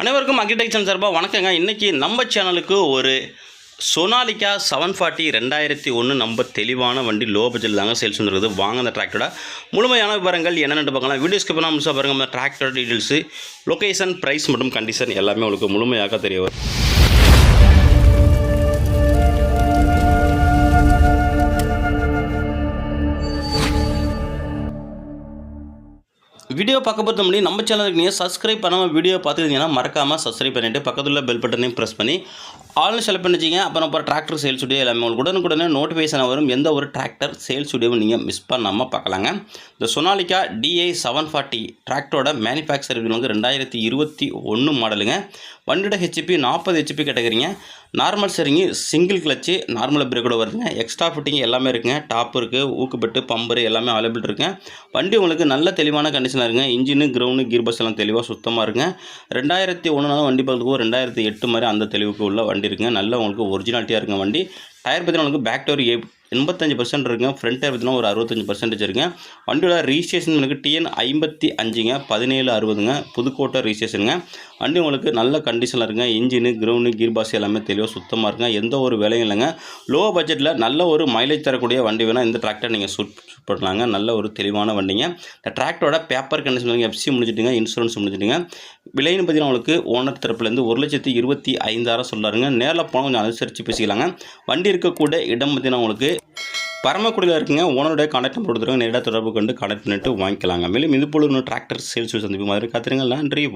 அனைவருக்கும் அக்ரிடெக்சர் சார்பாக வணக்கங்க. இன்றைக்கி நம்ம சேனலுக்கு ஒரு சோனாலிக்கா செவன் ஃபார்ட்டி ரெண்டாயிரத்தி ஒன்று நம்ம தெளிவான வண்டி லோ பட்ஜெட் தாங்க சேல்ஸ் வந்துருக்குது வாங்க அந்த டிராக்டரோட முழுமையான விவரங்கள் என்னென்னு பார்க்கலாம். வீடியோஸ்க்கு போனால் முழுசாக பாருங்கள் அந்த டிராக்டர் டீட்டெயில்ஸு லொக்கேஷன் ப்ரைஸ் மற்றும் கண்டிஷன் எல்லாமே உங்களுக்கு முழுமையாக தெரிய வரும். வீடியோ பார்க்க பொறுத்த முடியும் நம்ம சேனலுக்கு நீங்கள் சப்ஸ்கிரைப் பண்ணாமல் வீடியோ பார்த்துருந்தீங்கன்னா மறக்காமல் சப்ஸ்கிரைப் பண்ணிவிட்டு பக்கத்தில் பெல் பட்டனையும் ப்ரெஸ் பண்ணி ஆல்னு செலக்ட் பண்ணிச்சிங்க அப்புறம் அப்புறம் டிராக்டர் சேல்ஸ் வீடியோ எல்லாமே உங்களுக்கு உடனுக்குடனே நோட்டிஃபிகேஷன் வரும். எந்த ஒரு டிராக்டர் சேல்ஸ் வீடியோவும் நீங்கள் மிஸ் பண்ணாமல் பார்க்கலாங்க. இந்த சொனாலிக்கா டிஐ செவன் ஃபார்ட்டி டிராக்டரோட மேனுஃபேக்சர் வந்து ரெண்டாயிரத்தி இருபத்தி ஒன்று மாடலுங்க வண்டியோட ஹெச்பி நாற்பது ஹெச்பி கேட்டகரிங்க நார்மல் சரிங்க சிங்கிள் கிளச்சு நார்மல் பிரேக்கோட வருதுங்க. எக்ஸ்ட்ரா ஃபிட்டிங் எல்லாமே இருக்குங்க. டாப் இருக்குது ஊக்குப்பட்டு பம்பரு எல்லாமே அவைலபிள் இருக்குங்க. வண்டி உங்களுக்கு நல்ல தெளிவான கண்டிஷனாக இருக்குங்க இன்ஜினு கிரவுண்டு கீர் பஸ் எல்லாம் தெளிவாக சுத்தமாக இருங்க. ரெண்டாயிரத்தி ஒன்றுனாலும் வண்டி பார்த்துக்கோ ரெண்டாயிரத்தி எட்டு மாதிரி அந்த தெளிவுக்கு உள்ள வண்டி இருக்குங்க. நல்ல உங்களுக்கு ஒரிஜினாலிட்டியாக இருக்குங்க வண்டி. டயர் பற்றி உங்களுக்கு பேக் டோர் எண்பத்தஞ்சு பர்சன்ட் இருக்குங்க. ஃப்ரண்ட் டயர் பார்த்தீங்கன்னா ஒரு அறுபத்தஞ்சு பர்சன்டேஜ் இருக்குங்க. வண்டியோட ரிஜிஸ்ட்ரேஷன் உங்களுக்கு டிஎன் ஐம்பத்தி அஞ்சுங்க. பதினேழு அறுபதுங்க. புதுக்கோட்டை ரிஜிஸ்ட்ரேஷனுங்க வண்டி உங்களுக்கு நல்ல கண்டிஷனில் இருக்குங்க. இன்ஜினு கிரவுண்டு கீர் பாஸ் எல்லாமே தெளிவாக சுத்தமாக இருக்குங்க. எந்த ஒரு விலையும் இல்லைங்க. லோ பட்ஜெட்டில் நல்ல ஒரு மைலேஜ் தரக்கூடிய வண்டி வேணால் இந்த டிராக்டர் நீங்கள் சூட் பண்ணலாங்க. நல்ல ஒரு தெளிவான வண்டிங்க. இந்த டிராக்டரோட பேப்பர் கண்டிஷன் எஃப்சி முடிச்சிட்டுங்க இன்சூரன்ஸ் முடிச்சிட்டுங்க விலைன்னு பார்த்தீங்கன்னா உங்களுக்கு ஓனர் தரப்புலேருந்து ஒரு லட்சத்தி இருபத்தி ஐந்தாயிரம் சொல்லாருங்க. நேரில் போனால் கொஞ்சம் அனுசரித்து பேசிக்கலாங்க. வண்டி இருக்கக்கூட இடம் பார்த்தீங்கன்னா உங்களுக்கு பரமக்குடியில் இருக்குங்க ஓனருடைய கான்டாக்ட் நம்பர் கொடுத்துருங்க. நேராக தொடர்பு கொண்டு கான்டாக்ட் பண்ணிட்டு வாங்கிக்கலாங்க. மேலும் இது போல இன்னும் டிராக்டர் சேல்ஸ் சந்திப்பு மாதிரி காத்துருங்க. நன்றி